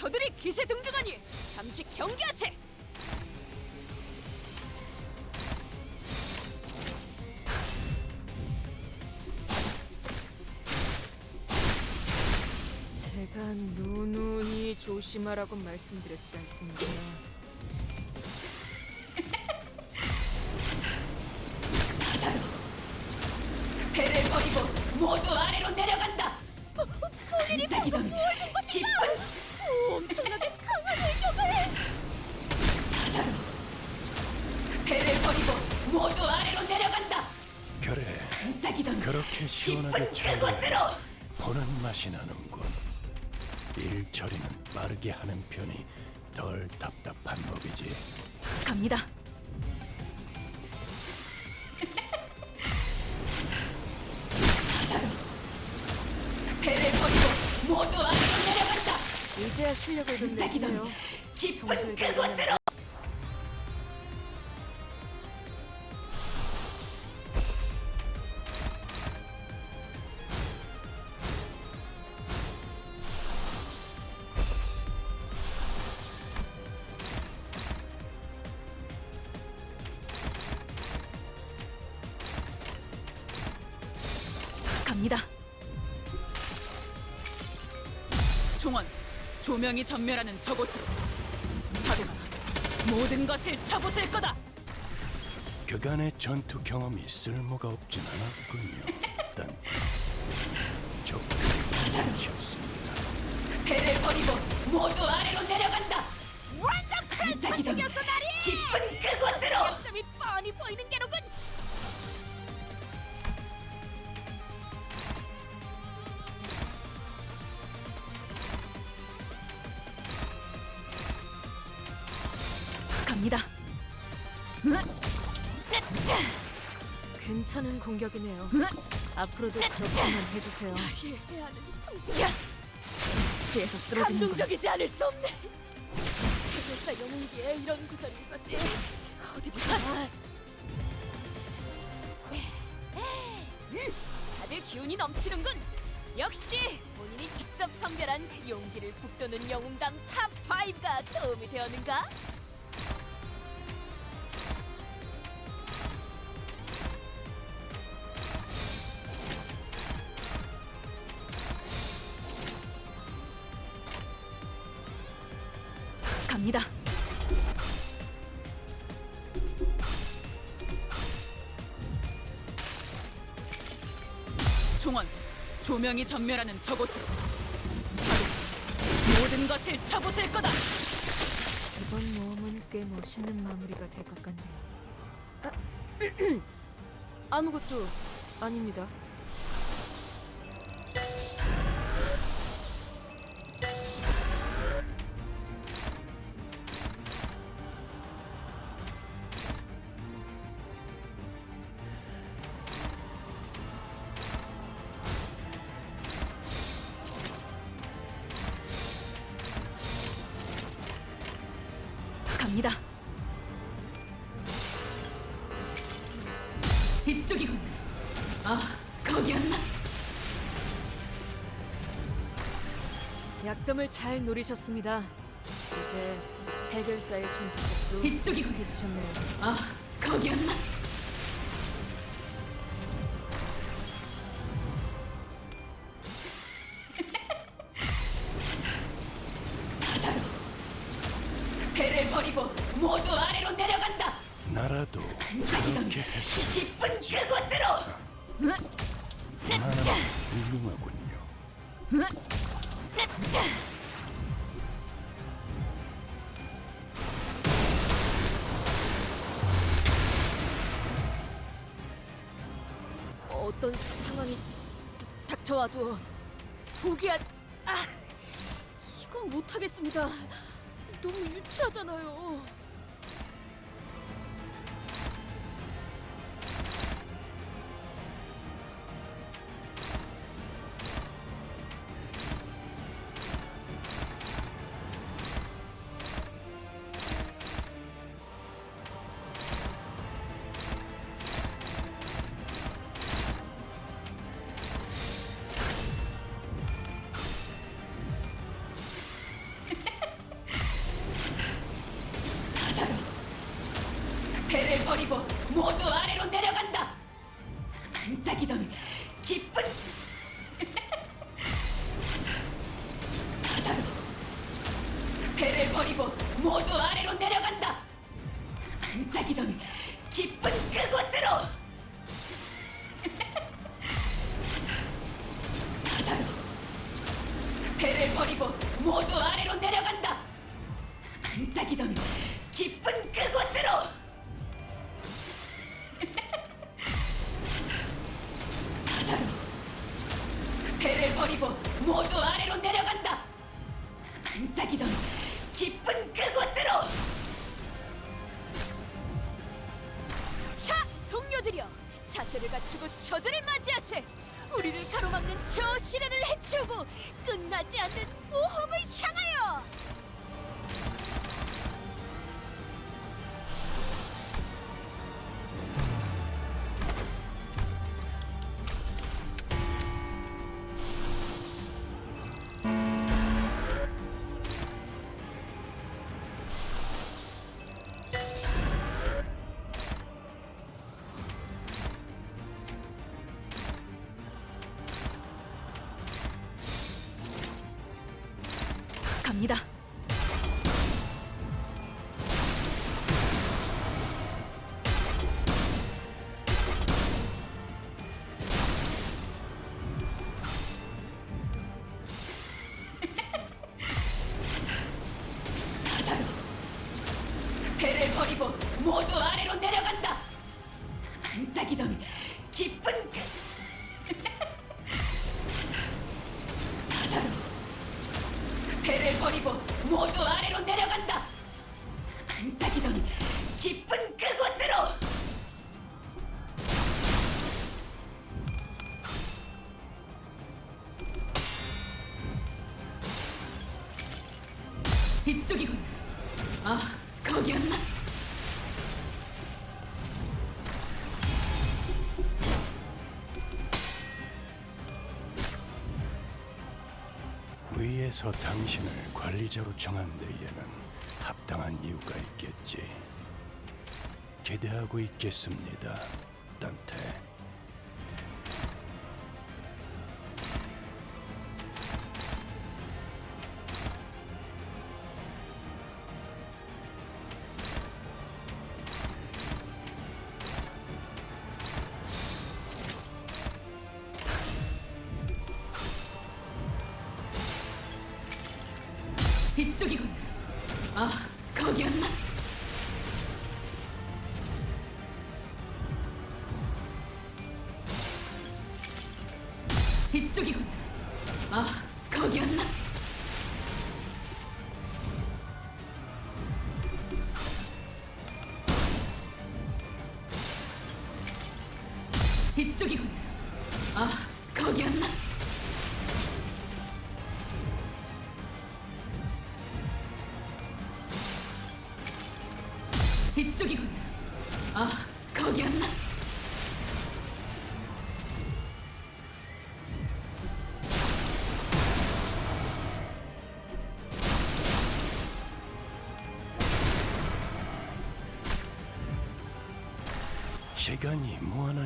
저들이 기세 등등하니 잠시 경계하세. 제가 누누이 조심하라고 말씀드렸지 않습니까? 배를 버리고 모두 아 그렇게 시원하게 그곳으로 보는 맛이 나는군 일 처리는 빠르게 하는 편이 덜 답답한 법이지 갑니다. 배를 버리고 모두 아래로 내려간다. 이제야 실력을 좀 반짝이던 내시네요. 깊은 평소에도 그곳으로 갑니다. 종원 조명이 전멸하는 저곳으로 파도가 모든 것을 쳐부술 거다. 그간의 전투 경험이 쓸모가 없진 않았군요 일단 적들이 쳤습니다 배를 버리고 모두 아래로 내려간다. 완전 반짝이던 선택이었어 나리! 깊은 그곳으로 약점이 뻔히 보이는 게로군. 갑니다. 괜찮은 공격이네요. 앞으로도 그렇게만 해주세요. 수에서 쓰러지는 건 감동적이지 않을 수 없네. 해결사 영웅기에 이런 구절이 있었지. 어디 보자. 음, 다들 기운이 넘치는군. 역시 본인이 직접 선별한 용기를 북돋는 영웅담 탑 5가 도움이 되었는가? 갑니다. 종원 조명이 전멸하는 저곳으로 바로 모든 것을 쳐부술 거다. 이번 모험은 꽤 멋있는 마무리가 될 것 같네요. 아, 아무것도 아닙니다. 갑니다. 이쪽이군. 아 거기였나? 약점을 잘 노리셨습니다. 이제 해결사의 전투력도 이쪽이군. 익숙해지셨네요. 아 거기였나? 어떤 상황이 닥쳐와도 포기한 아 이건 못하겠습니다. 너무 유치하잖아요. 버리고 모두 아래로 내려간다. 반짝이던 깊은 바다로 배를 버리고 모두 아래로 내려간다. 반짝이던 깊은 그곳으로 바다로 배를 버리고 모두 아래로 내려간다. 반짝이던 자세를 갖추고 저들을 맞이하세. 우리를 가로막는 저 시련을 해치우고 끝나지 않는 모험을 향하여. 배를 버리고 모두 아래로 내려간다. 반짝이던 깊은 그곳으로 이쪽이군. 아, 위에서 당신을 관리자로 정한 데에는 합당한 이유가 있겠지. 기대하고 있겠습니다, 단테. 이쪽이군. 아, 거기였나? 이쪽이군. 아, 거기였나? 이쪽이군. 아, 거기였나?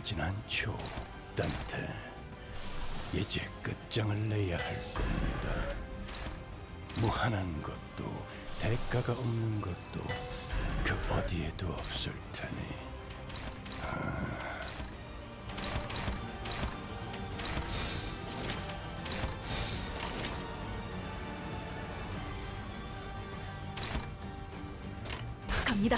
무한하진 않죠, 단테. 이제 끝장을 내야 할 겁니다. 무한한 것도 대가가 없는 것도 그 어디에도 없을 테니. 갑니다.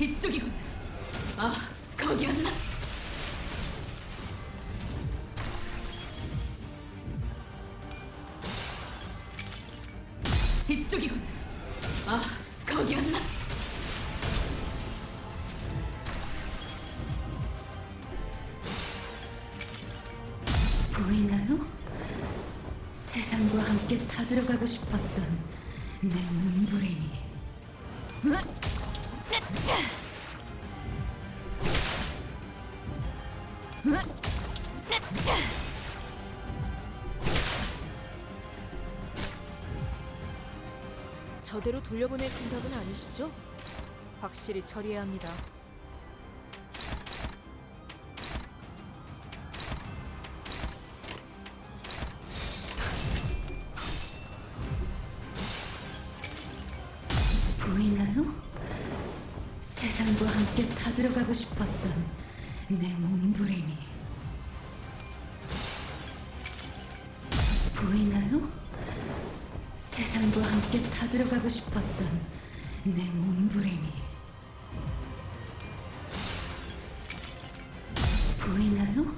이쪽이군. 아, 거기였나? 이쪽이군. 아, 거기였나? 보이나요? 세상과 함께 타들어가고 싶었던 내 눈부림이 으차! 저대로 돌려보낼 생각은 아니시죠? 확실히 처리해야 합니다. 보이나요? 세상과 함께 타들어가고 싶었던 내 몸부림 함께 타들어가고 싶었던 내 몸부림이 보이나요?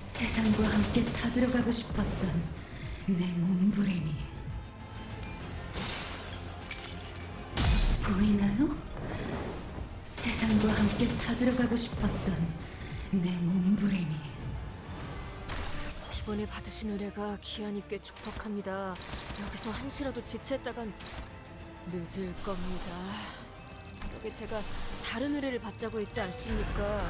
세상과 함께 타들어가고 싶었던 내 몸부림이 보이나요? 세상과 함께 타들어가고 싶었던 내 몸부림이 이번에 받으신 의뢰가 기한이 꽤 촉박합니다. 여기서 한시라도 지체했다간 늦을 겁니다. 이렇게 제가 다른 의뢰를 받자고 했지 않습니까?